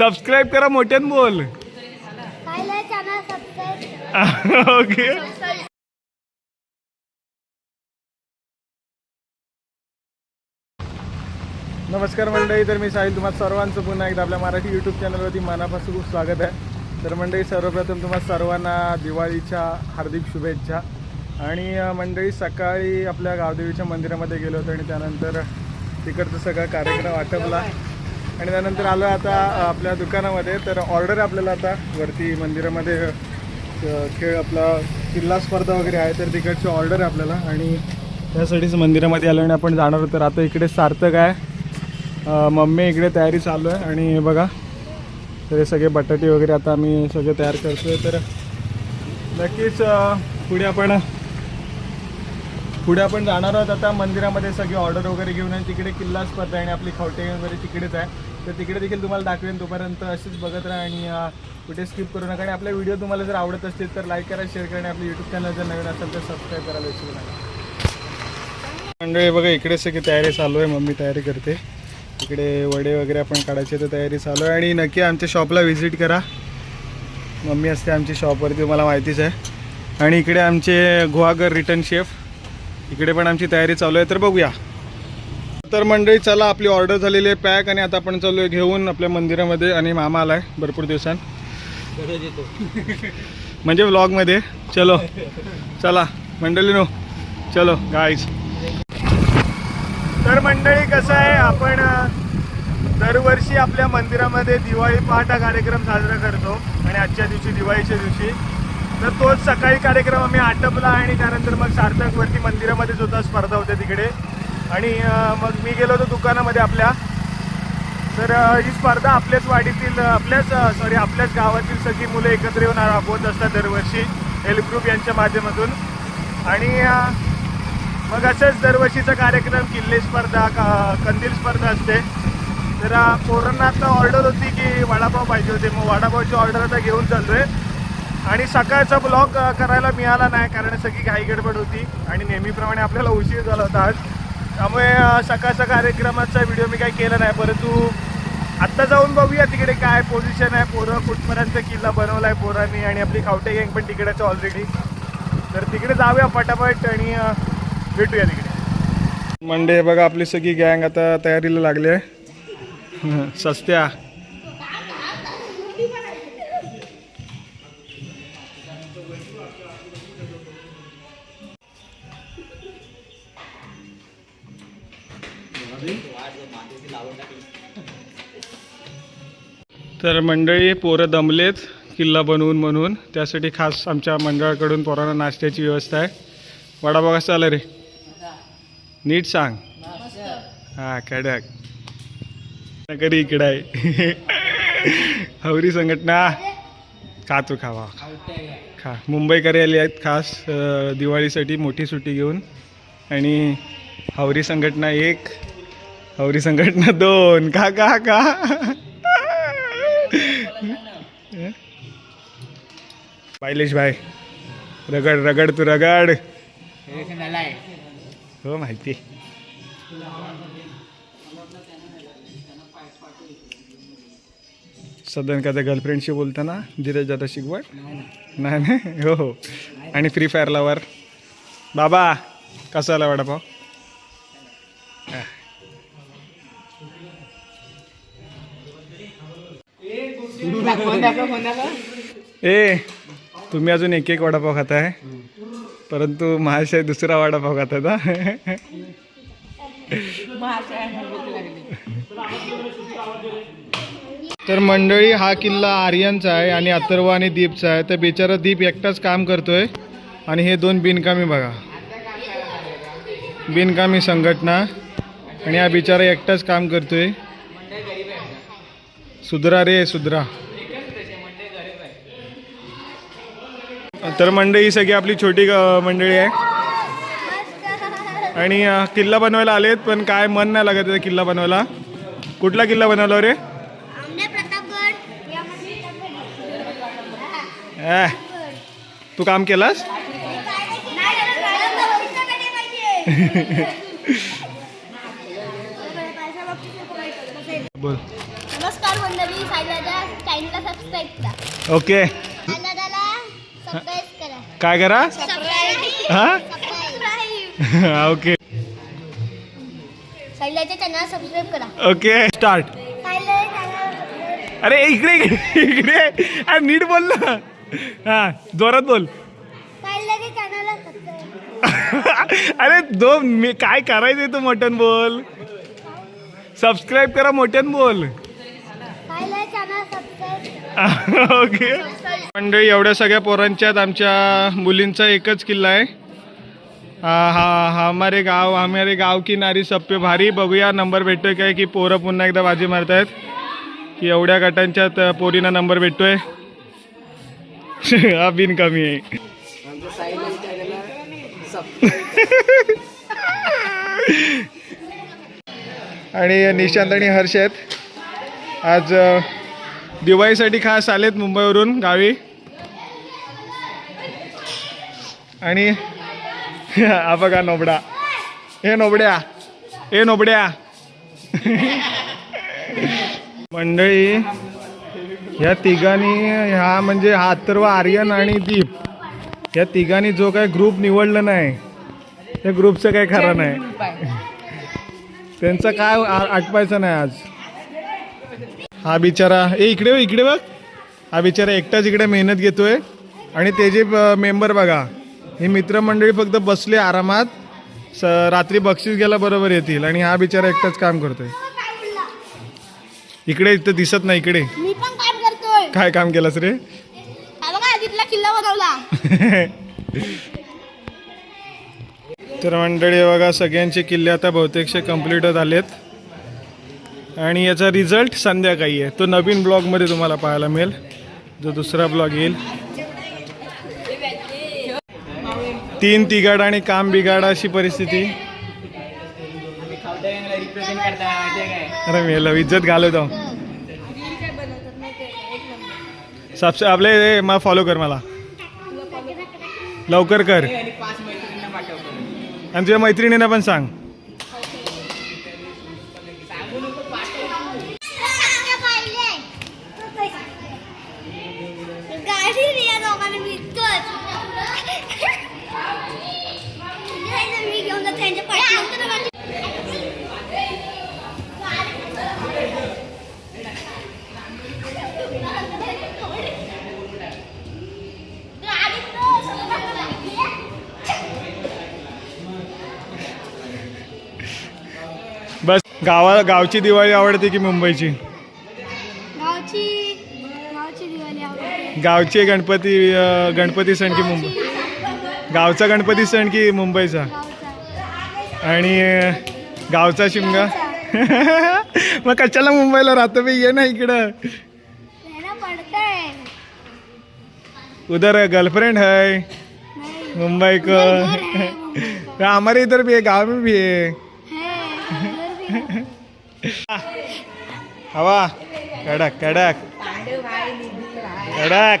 Subscribe करा मोठ्यान बोल. ओके नमस्कार मंडळी तर मी साहिल तुम्हाला सर्वांचं पुन्हा एकदा आपल्या मराठी यूट्यूब चॅनलवरती मनापासून खूप स्वागत आहे. तर मंडळी सर्वप्रथम तुम्हाला सर्वांना दिवाळीच्या हार्दिक शुभेच्छा. आणि मंडळी सकाळी आपल्या गावदेवीच्या मंदिरामध्ये गेलो होतो आणि त्यानंतर तिकडचं सगळा कार्यक्रम आटपला. आणि त्यानंतर आलो आता आपल्या दुकानामध्ये. तर ऑर्डर आपल्याला आता. वरती मंदिरामध्ये खेळ आपला किल्ला स्पर्धा वगैरे आहे. तर तिकडची ऑर्डर आपल्याला. आणि त्यासाठीच मंदिरामध्ये आलो आणि आपण जाणार तर आता इकडे सार्थक आहे. मम्मी इकडे तयारी चालू आहे. आणि बघा तर हे सगळे बटाटे वगैरे आता आम्ही सगळे तयार करतोय. तर नक्कीच पुढे आपण पुढे आपण जाणार आहोत. आता मंदिरामध्ये सगळी ऑर्डर वगैरे घेऊन आहे तिकडे किल्ला स्पर्धा आणि आपली खवटे वगैरे तिकडेच आहे. तर तिकडे देखील तुम्हाला दाखवेन तोपर्यंत असेच बघत राहा आणि कुठे स्किप करू नका. आणि आपले व्हिडिओ तुम्हाला जर आवडत असतील तर लाईक करा शेअर करा आणि आपले यूट्यूब चॅनल जर नवीन असेल तर सबस्क्राईब करायला विसरू नका. मंडळी बघा इकडे सगळी तयारी चालू आहे. मम्मी तयारी करते. इकडे वडे वगैरे आपण काढायचे तर तयारी चालू आहे. आणि नक्की आमच्या शॉपला व्हिजिट करा. मम्मी असते आमची शॉपवरती तुम्हाला माहितीच आहे. आणि इकडे आमचे गुहागर रिटर्न शेफ इकडे पण आमची तयारी चालू आहे. तर बघूया. तर मंडळी चला आपली ऑर्डर झालेली आहे पॅक आणि आता आपण चालू आहे घेऊन आपल्या मंदिरामध्ये आणि मामा आला आहे भरपूर दिवसांत म्हणजे व्लॉगमध्ये चलो. चला मंडळी नो चलो गाईज तर मंडळी कसं आहे आपण दरवर्षी आपल्या मंदिरामध्ये दिवाळी पहाट हा कार्यक्रम साजरा करतो आणि आजच्या दिवशी दिवाळीच्या दिवशी. तर तोच सकाळी कार्यक्रम आम्ही आटपला आणि त्यानंतर मग सार्थकवरती मंदिरामध्येच होता स्पर्धा होत्या तिकडे. आणि मग मी गेलो होतो दुकानामध्ये आपल्या. तर ही स्पर्धा आपल्याच वाडीतील आपल्याच सॉरी आपल्याच गावातील सगळी मुलं एकत्र येऊन राबवत असतात दरवर्षी हेल्प ग्रुप यांच्या माध्यमातून. आणि मग असंच दरवर्षीचा कार्यक्रम किल्ले स्पर्धा का- कंदील स्पर्धा असते. तर पोरांना आता ऑर्डर होती की वडापाव पाहिजे होते. मग वडापावची ऑर्डर आता घेऊन चाललोय. आणि सकाळचा ब्लॉग करायला मिळाला नाही कारण सगळी घाई गडबड होती. आणि नेहमीप्रमाणे आपल्याला उशीर झाला होता आज. त्यामुळे सकाळचा कार्यक्रमाचा व्हिडिओ मी काही केला नाही परंतु आत्ता जाऊन बघूया तिकडे काय पोझिशन आहे. पोरं कुठपर्यंत किल्ला बनवला आहे पोरांनी आणि आपली खावटे गँग पण तिकडेच ऑलरेडी तर तिकडे जाऊया पटापट आणि भेटूया तिकडे. मंडे बघा आपली सगळी गँग आता तयारीला लागली आहे. सस्त्या. तर मंडळी पोरं दमलेत किल्ला बनवून म्हणून. त्यासाठी खास आमच्या मंडळाकडून पोरांना नाश्त्याची व्यवस्था आहे. वडापाव कसा आला रे. नीट सांग. हा कडक. नगरी इकडं आहे. हवरी संघटना. खा तू खावा खा. मुंबईकरी आली आहेत खास दिवाळीसाठी मोठी सुट्टी घेऊन. आणि हवरी संघटना एक. हौरी संघटना दोन. का का का पायलेश भाई रगड रगड तू रगड. हो माहिती. सदन का त्या गर्लफ्रेंडशी बोलताना धीरज जाता शिकवण? नाही नाही. हो हो. आणि फ्री फायर लावर बाबा कसा आला वडापाव? ए तुम्ही अजून एक एक वडापाव खाताय? परंतु महाशय दुसरा वडापाव खातात हा? तर मंडळी हा किल्ला आर्यनचा आहे आणि अथर्व आणि दीपचा आहे. तर बिचारा दीप एकटाच काम करतोय आणि हे दोन बिनकामी बघा. बिनकामी संघटना आणि हा बिचारा एकटाच काम करतोय. सुधरा रे सुधरा. तर मंडळी ही सगळी आपली छोटी मंडळी आहे. आणि किल्ला बनवायला आलेत पण काय मन नाही लागत किल्ला बनवायला. कुठला किल्ला बनवला रे? तू काम केलास? बोल. नमस्कार मंडळी आणि साईलाच्या चॅनलला सबस्क्राईब करा. ओके. काय करा? हा? ओके ओके स्टार्ट अरे इकडे इकडे. अरे नीट बोल ना. हा जोरात बोल. अरे दो मी काय करायचंय तू मोठ्यान बोल? सबस्क्राईब करा मोठ्यान बोल. ओके मंडळी एवढ्या सगळ्या पोरांच्यात आमच्या मुलींचा एकच किल्ला आहे. हा हा हमारे गाव हमारे गाव की नारी सप्पे भारी. बघूया नंबर भेटतोय काय की पोरं पुन्हा एकदा बाजी मारत आहेत की एवढ्या गटांच्यात पोरींना नंबर भेटतोय. हा बिन कमी आहे. आणि निशांत आणि हर्ष आहेत. आज दिवाळीसाठी खास आलेत मुंबईवरून गावी. आणि हा बघा नोबडा. हे नोबड्या. हे नोबड्या. मंडळी ह्या तिघांनी ह्या म्हणजे हा अथर्व आर्यन आणि दीप. या तिघांनी जो काय ग्रुप निवडला नाही त्या ग्रुपचं काही खरं नाही. त्यांचं काय आटपायचं नाही आज. हा बिचारा ए इकडे इकडे बघ. हा बिचारा एकटाच इकडे मेहनत घेतोय. आणि त्याचे मेंबर बघा हे मित्रमंडळी फक्त बसले आरामात स रात्री बक्षीस घ्यायला बरोबर येतील. आणि हा बिचारा एकटाच काम करतोय. इकडे इथं दिसत नाही इकडे. काय काम केलंस रे? किल्ला बनवला तर मंडळी बघा सगळ्यांचे किल्ले आता बहुतेकशे कंप्लीट आलेत आणि याचा रिझल्ट संध्याकाळी आहे. तो नवीन ब्लॉगमध्ये तुम्हाला पाहायला मिळेल. जो दुसरा ब्लॉग येईल. तीन तिघाड आणि काम बिघाड अशी परिस्थिती. अरे मी लव इज्जत घालवतो. सबसे आपले हे मला फॉलो कर मला. लवकर कर. आणि तुझ्या मैत्रिणींना पण सांग. गावा गावची दिवाळी आवडते की मुंबईची? गावची गावची दिवाळी आवडते. गावची गणपती अं, गणपती सण की मुंबई गावचा गणपती सण की मुंबईचा? आणि अं, गावचा शिमगा? मग कशाला मुंबईला राहतो बे ये ना इकडं. पडतंय. उधर गर्लफ्रेंड है? नहीं. मुंबई को घर है मुंबई का। हमारे इधर भी है गाँव में है. है भी है। हवा कडक कडक. कडक.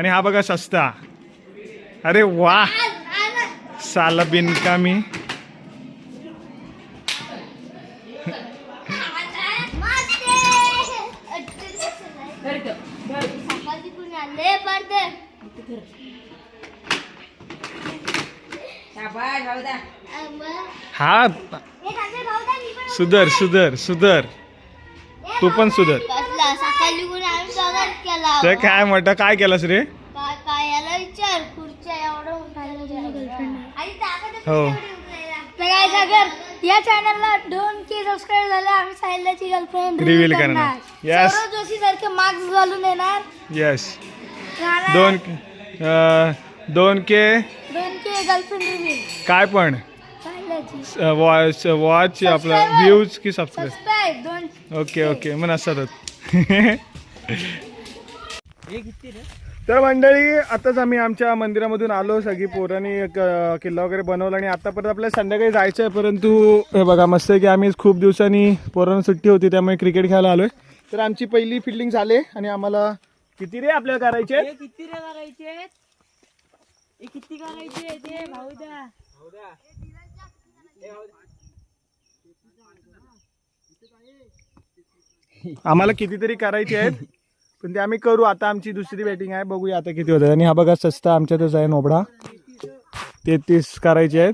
आणि हा बघा सस्ता. अरे वा. साला बिनकामी. हा. सुधर सुधर सुधर. तू पण सुधर कसला सकाळी कोणी आम्ही स्वागत केला ते काय म्हटलं? काय केलंस रे? काय काय याला विचार. खुर्च्या एवढं उठायला आणि ताकद हो. या चॅनलला दोन के सबस्क्राईब झाले आम्ही साहिल्याची गर्लफ्रेंड Reveal करणार. सौरव जोशी सारखे मार्क्स घालून येणार. येस राहणार. दोन अं, दोन के दोन के गर्लफ्रेंड रिव्हिल काय पण? वॉच वॉच आपला Subscriber. व्ह्यूज की सबस्क्राईब सबस्क्राईब दोन ओके ओके मग असतातच तर मंडळी आताच आम्ही आमच्या मंदिरामधून आलो सगळी पोरांनी किल्ला वगैरे बनवला आणि आता परत आपल्याला संध्याकाळी जायचं आहे परंतु हे बघा मस्त आहे की आम्ही खूप दिवसांनी पोरांना सुट्टी होती त्यामुळे क्रिकेट खेळायला आलोय. तर आमची पहिली फिल्डिंग झाली आणि आम्हाला किती रे आपल्याला करायचे? किती रे करायचे? किती करायचे? ते भाऊ दा आम्हाला कितीतरी करायचे आहेत. पण ते आम्ही करू. आता आमची दुसरी बॅटिंग आहे. बघूया आता किती होतात. आणि हा बघा सस्ता आमच्यातच आहे नोबडा. तेहतीस करायचे आहेत.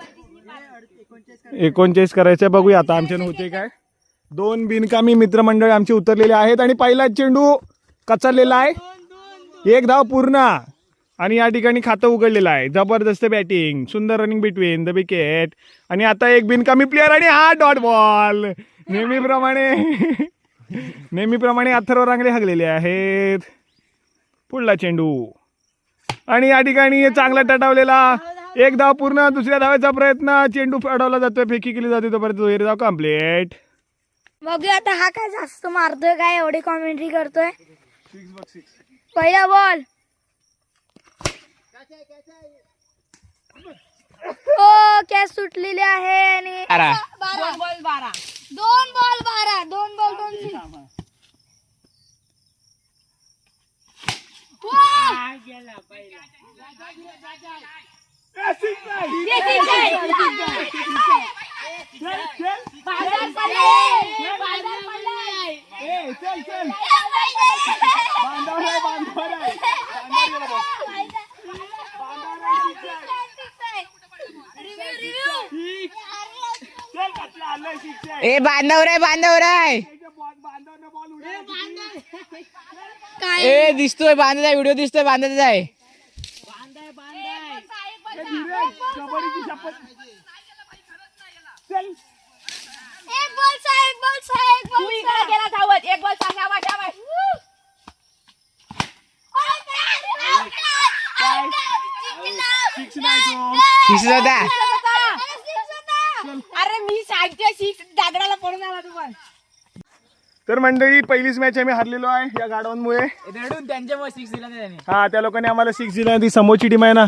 एकोणचाळीस करायचे बघूया आता आमच्यानं होते काय. दोन बिनकामी मित्रमंडळ आमचे उतरलेले आहेत. आणि पहिला चेंडू कचरलेला आहे. एक धाव पूर्ण. आणि या ठिकाणी खातं उघडलेलं आहे. जबरदस्त बॅटिंग सुंदर रनिंग बिटवीन द विकेट आणि आता एक बिनकामी प्लेअर आणि हा डॉट बॉल नेहमीप्रमाणे. नेहमीप्रमाणे अथर्व रांगले हगलेले आहेत. पुढला चेंडू. आणि या ठिकाणी चांगला टटावलेला एक धाव पूर्ण दुसऱ्या धावाचा प्रयत्न चेंडू अडवला जातोय फेकी केली जाते तोपर्यंत दुहेरी धाव कंप्लीट बघूया आता हा काय जास्त मारतोय काय एवढी कॉमेंट्री करतोय. पहिला बॉल हो कॅच सुटलेली आहे आणि बारा. बॉल बारा. दोन बॉल बारा दोन बॉल दोन six. Wow! ए बांधव रे बांधव रे काय ए दिसतोय बांधत व्हिडिओ दिसतोय बांधत आहे एक बॉल सा एक बॉल सा एक बॉल सा गेला धावत एक बॉल शाबाश शाबाश सिक्स होता पडून आला तू पण तर मंडळी पहिलीच मॅच आम्ही हरलेलो आहे या गाडवांमुळे रडून त्यांच्यामुळे सिक्स दिला त्याने. हा त्या लोकांनी आम्हाला सिक्स दिला ती समोरची टीम आहे ना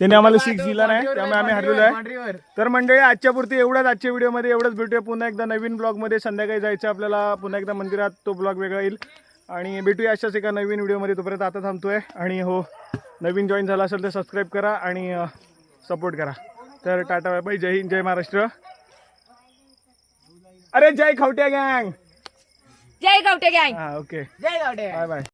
त्यांनी आम्हाला सिक्स दिला नाही त्यामुळे आम्ही हरलेलो आहे. तर मंडळी आजच्या पुरती एवढाच आजच्या व्हिडिओमध्ये एवढंच भेटूया. पुन्हा एकदा नवीन ब्लॉगमध्ये संध्याकाळी जायचं आपल्याला. पुन्हा एकदा मंदिरात तो ब्लॉग वेगळा येईल. आणि भेटूया अशाच एका नवीन व्हिडिओमध्ये तोपर्यंत आता थांबतोय. आणि हो नवीन जॉईन झाला असेल तर सबस्क्राईब करा आणि सपोर्ट करा. तर टाटा बाय बाय जय हिंद जय महाराष्ट्र. अरे जय खवट्या गँग. जय गावटे गँग. हा ओके. जय गावटे बाय बाय.